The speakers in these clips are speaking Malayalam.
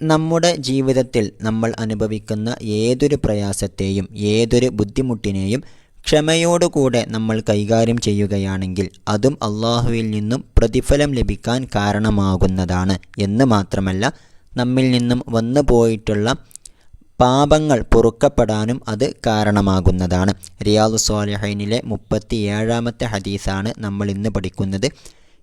നമ്മുടെ ജീവിതത്തിൽ നമ്മൾ അനുഭവിക്കുന്ന ഏതൊരു പ്രയാസത്തെയും ഏതൊരു ബുദ്ധിമുട്ടിനെയും ക്ഷമയോടുകൂടെ നമ്മൾ കൈകാര്യം ചെയ്യുകയാണെങ്കിൽ അതും അള്ളാഹുവിൽ നിന്നും പ്രതിഫലം ലഭിക്കാൻ കാരണമാകുന്നതാണ്. എന്ന് മാത്രമല്ല നമ്മിൽ നിന്നും വന്നു പോയിട്ടുള്ള പാപങ്ങൾ പൊറുക്കപ്പെടാനും അത് കാരണമാകുന്നതാണ്. റിയാദ് സോലഹൈനിലെ മുപ്പത്തി ഏഴാമത്തെ ഹദീസാണ് നമ്മൾ ഇന്ന് പഠിക്കുന്നത്.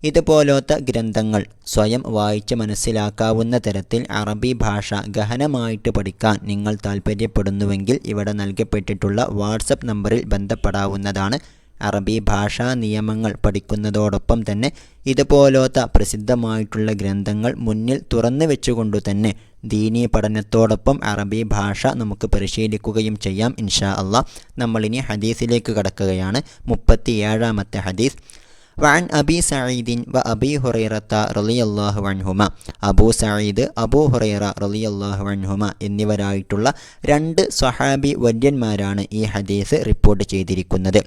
ഇതുപോലത്തെ ഗ്രന്ഥങ്ങൾ സ്വയം വായിച്ച് മനസ്സിലാക്കാവുന്ന തരത്തിൽ അറബി ഭാഷ ഗഹനമായിട്ട് പഠിക്കാൻ നിങ്ങൾ താൽപ്പര്യപ്പെടുന്നുവെങ്കിൽ ഇവിടെ നൽകപ്പെട്ടിട്ടുള്ള വാട്സപ്പ് നമ്പറിൽ ബന്ധപ്പെടാവുന്നതാണ്. അറബി ഭാഷാ നിയമങ്ങൾ പഠിക്കുന്നതോടൊപ്പം തന്നെ ഇതുപോലത്തെ പ്രസിദ്ധമായിട്ടുള്ള ഗ്രന്ഥങ്ങൾ മുന്നിൽ തുറന്നു വെച്ചുകൊണ്ടു തന്നെ ദീനീ പഠനത്തോടൊപ്പം അറബി ഭാഷ നമുക്ക് പരിശീലിക്കുകയും ചെയ്യാം ഇൻഷാ അള്ളാഹ് നമ്മളിനി ഹദീസിലേക്ക് കടക്കുകയാണ്. മുപ്പത്തി ഏഴാമത്തെ ഹദീസ്. വഅൻ അബി സഈദിൻ വ അബി ഹുറൈറത്ത റളിയല്ലാഹു അൻഹുമ അബൂ സഈദ് അബൂ ഹുറൈറ റളിയല്ലാഹു അൻഹുമ എന്നിവരായിട്ടുള്ള രണ്ട് സ്വഹാബി വര്യന്മാരാണ് ഈ ഹദീസ് റിപ്പോർട്ട് ചെയ്തിരിക്കുന്നത്.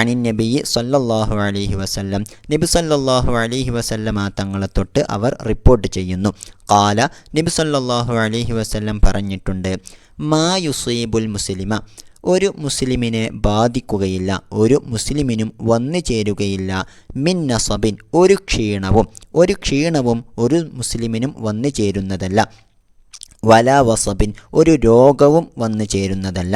അനിൻ നബി സല്ലല്ലാഹു അലൈഹി വസല്ലം നബി സല്ലല്ലാഹു അലൈഹി വസല്ലമ തങ്ങളെ തൊട്ട് അവർ റിപ്പോർട്ട് ചെയ്യുന്നു. കാല നബി സല്ലല്ലാഹു അലൈഹി വസല്ലം പറഞ്ഞിട്ടുണ്ട്. മാ യുസീബുൽ മുസ്ലിമ. ഒരു മുസ്ലിമിനെ ബാധിക്കുകയില്ല ഒരു മുസ്ലിമിനും വന്നു ചേരുകയില്ല. മിൻ നസബിൻ ഒരു ക്ഷീണവും ഒരു ക്ഷീണവും ഒരു മുസ്ലിമിനും വന്നു ചേരുന്നതല്ല. വല വസബിൻ ഒരു രോഗവും വന്നു ചേരുന്നതല്ല.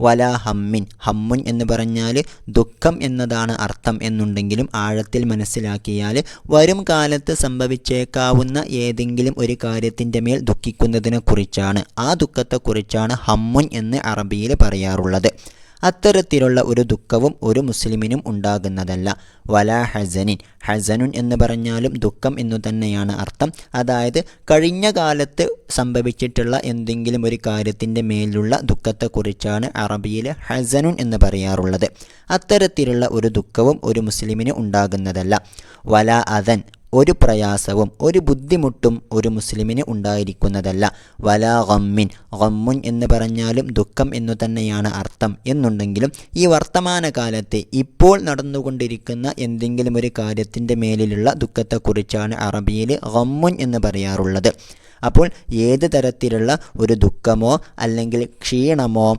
വല ഹമ്മിൻ ഹമ്മുൻ എന്ന് പറഞ്ഞാൽ ദുഃഖം എന്നതാണ് അർത്ഥം എന്നുണ്ടെങ്കിലും ആഴത്തിൽ മനസ്സിലാക്കിയാൽ വരും കാലത്ത് സംഭവിച്ചേക്കാവുന്ന ഏതെങ്കിലും ഒരു കാര്യത്തിന്റെ മേൽ ദുഃഖിക്കുന്നതിനെക്കുറിച്ചാണ്. ആ ദുഃഖത്തെക്കുറിച്ചാണ് ഹമ്മുൻ എന്ന് അറബിയിൽ പറയാറുള്ളത്. അത്തരത്തിലുള്ള ഒരു ദുഃഖവും ഒരു മുസ്ലിമിനും ഉണ്ടാകുന്നതല്ല. വലാ ഹസനിൻ. ഹസനുൻ എന്ന് പറഞ്ഞാലും ദുഃഖം എന്നു തന്നെയാണ് അർത്ഥം. അതായത് കഴിഞ്ഞ കാലത്ത് സംഭവിച്ചിട്ടുള്ള എന്തെങ്കിലും ഒരു കാര്യത്തിന്റെ മേലുള്ള ദുഃഖത്തെക്കുറിച്ചാണ് അറബിയിൽ ഹസനുൻ എന്ന് പറയാറുള്ളത്. അത്തരത്തിലുള്ള ഒരു ദുഃഖവും ഒരു മുസ്ലിമിന് ഉണ്ടാകുന്നതല്ല. വലാ അദൻ. ഒരു പ്രയാസവും ഒരു ബുദ്ധിമുട്ടും ഒരു മുസ്ലിമിന് ഉണ്ടായിരിക്കുന്നതല്ല. വലാ ഗമ്മിൻ ഗമ്മുൻ എന്ന് പറഞ്ഞാലും ദുഃഖം എന്നു തന്നെയാണ് അർത്ഥം. എന്നുണ്ടെങ്കിലും ഈ വർത്തമാനകാലത്ത് ഇപ്പോൾ നടന്നുകൊണ്ടിരിക്കുന്ന എന്തെങ്കിലും ഒരു കാര്യത്തിന്റെ മേലിലുള്ള ദുഃഖത്തെക്കുറിച്ചാണ് അറബിയിൽ ഗമ്മുൻ എന്ന് പറയാറുള്ളത്. അപ്പോൾ ഏത് തരത്തിലുള്ള ഒരു ദുഃഖമോ അല്ലെങ്കിൽ ക്ഷീണമോ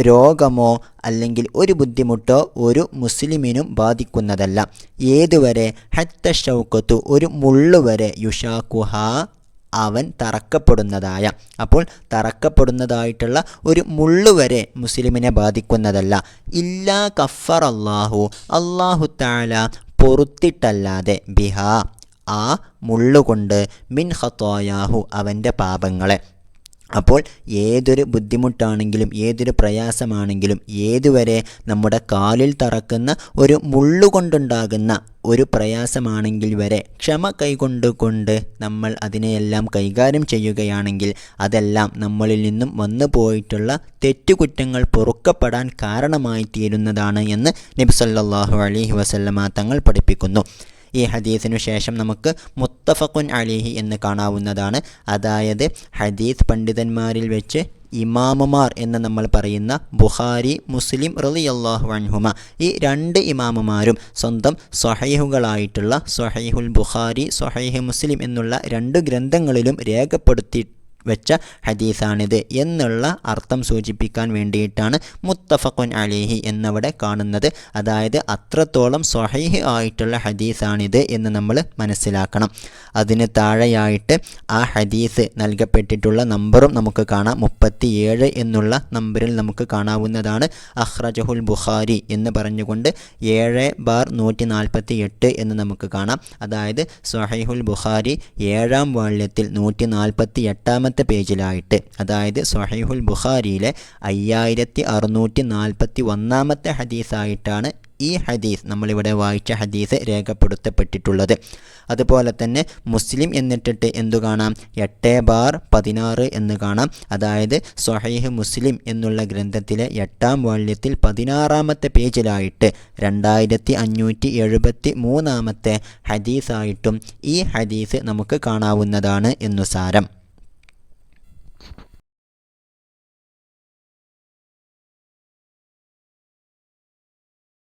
രോഗമോ അല്ലെങ്കിൽ ഒരു ബുദ്ധിമുട്ടോ ഒരു മുസ്ലിമിനും ബാധിക്കുന്നതല്ല. ഏതുവരെ? ഹത്ത ഷൗക്കത്തു ഒരു മുള്ളുവരെ യുഷാക്കുഹ അവൻ തറക്കപ്പെടുന്നതായ. അപ്പോൾ തറക്കപ്പെടുന്നതായിട്ടുള്ള ഒരു മുള്ളുവരെ മുസ്ലിമിനെ ബാധിക്കുന്നതല്ല. ഇല്ലാ കഫർ അള്ളാഹു അള്ളാഹു താല പൊറുത്തിട്ടല്ലാതെ ബിഹ ആ മുള്ളുകൊണ്ട് മിൻ ഹത്തോയാഹു അവന്റെ പാപങ്ങളെ. അപ്പോൾ ഏതൊരു ബുദ്ധിമുട്ടാണെങ്കിലും ഏതൊരു പ്രയാസമാണെങ്കിലും ഏതുവരെ നമ്മുടെ കാലിൽ തറക്കുന്ന ഒരു മുള്ളുകൊണ്ടുണ്ടാകുന്ന ഒരു പ്രയാസമാണെങ്കിൽ വരെ ക്ഷമ കൈകൊണ്ടുകൊണ്ട് നമ്മൾ അതിനെയെല്ലാം കൈകാര്യം ചെയ്യുകയാണെങ്കിൽ അതെല്ലാം നമ്മളിൽ നിന്നും വന്നു പോയിട്ടുള്ള തെറ്റുകുറ്റങ്ങൾ പൊറുക്കപ്പെടാൻ കാരണമായി തീരുന്നതാണ് എന്ന് നബി സല്ലല്ലാഹു അലൈഹി വസല്ലമ തങ്ങൾ പഠിപ്പിക്കുന്നു. ഈ ഹദീസിനു ശേഷം നമുക്ക് മുത്തഫഖുൻ അലിഹി എന്ന് കാണാവുന്നതാണ്. അതായത് ഹദീസ് പണ്ഡിതന്മാരിൽ വെച്ച് ഇമാമുമാർ എന്ന് നമ്മൾ പറയുന്ന ബുഹാരി മുസ്ലിം റളിയല്ലാഹു അൻഹുമ. ഈ രണ്ട് ഇമാമുമാരും സ്വന്തം സൊഹൈഹുകളായിട്ടുള്ള സൊഹൈഹുൽ ബുഹാരി സൊഹൈഹ് മുസ്ലിം എന്നുള്ള രണ്ട് ഗ്രന്ഥങ്ങളിലും രേഖപ്പെടുത്തി വെച്ച ഹദീസാണിത് എന്നുള്ള അർത്ഥം സൂചിപ്പിക്കാൻ വേണ്ടിയിട്ടാണ് മുത്തഫഖുൻ അലിഹി എന്നവിടെ കാണുന്നത്. അതായത് അത്രത്തോളം സ്വഹൈഹ് ആയിട്ടുള്ള ഹദീസാണിത് എന്ന് നമ്മൾ മനസ്സിലാക്കണം. അതിന് താഴെയായിട്ട് ആ ഹദീസ് നൽകപ്പെട്ടിട്ടുള്ള നമ്പറും നമുക്ക് കാണാം. മുപ്പത്തിയേഴ് എന്നുള്ള നമ്പറിൽ നമുക്ക് കാണാവുന്നതാണ്. അഹ്റജഹുൽ ബുഖാരി എന്ന് പറഞ്ഞുകൊണ്ട് ഏഴ് ബാർ നൂറ്റി നാൽപ്പത്തി എട്ട് എന്ന് നമുക്ക് കാണാം. അതായത് സ്വഹൈഹുൽ ബുഖാരി ഏഴാം വാള്യത്തിൽ നൂറ്റി നാൽപ്പത്തി എട്ടാമത്തെ പേജിലായിട്ട് അതായത് സൊഹൈഹുൽ ബുഖാരിയിലെ അയ്യായിരത്തി അറുന്നൂറ്റി നാൽപ്പത്തി ഒന്നാമത്തെ ഹദീസായിട്ടാണ് ഈ ഹദീസ് നമ്മളിവിടെ വായിച്ച ഹദീസ് രേഖപ്പെടുത്തപ്പെട്ടിട്ടുള്ളത്. അതുപോലെ തന്നെ മുസ്ലിം എന്നിട്ടിട്ട് എന്തു കാണാം? എട്ട് ബാർ പതിനാറ് എന്ന് കാണാം. അതായത് സൊഹൈഹ് മുസ്ലിം എന്നുള്ള ഗ്രന്ഥത്തിലെ എട്ടാം വാല്യത്തിൽ പതിനാറാമത്തെ പേജിലായിട്ട് രണ്ടായിരത്തി അഞ്ഞൂറ്റി എഴുപത്തി മൂന്നാമത്തെ ഹദീസായിട്ടും ഈ ഹദീസ് നമുക്ക് കാണാവുന്നതാണ് എന്നു സാരം.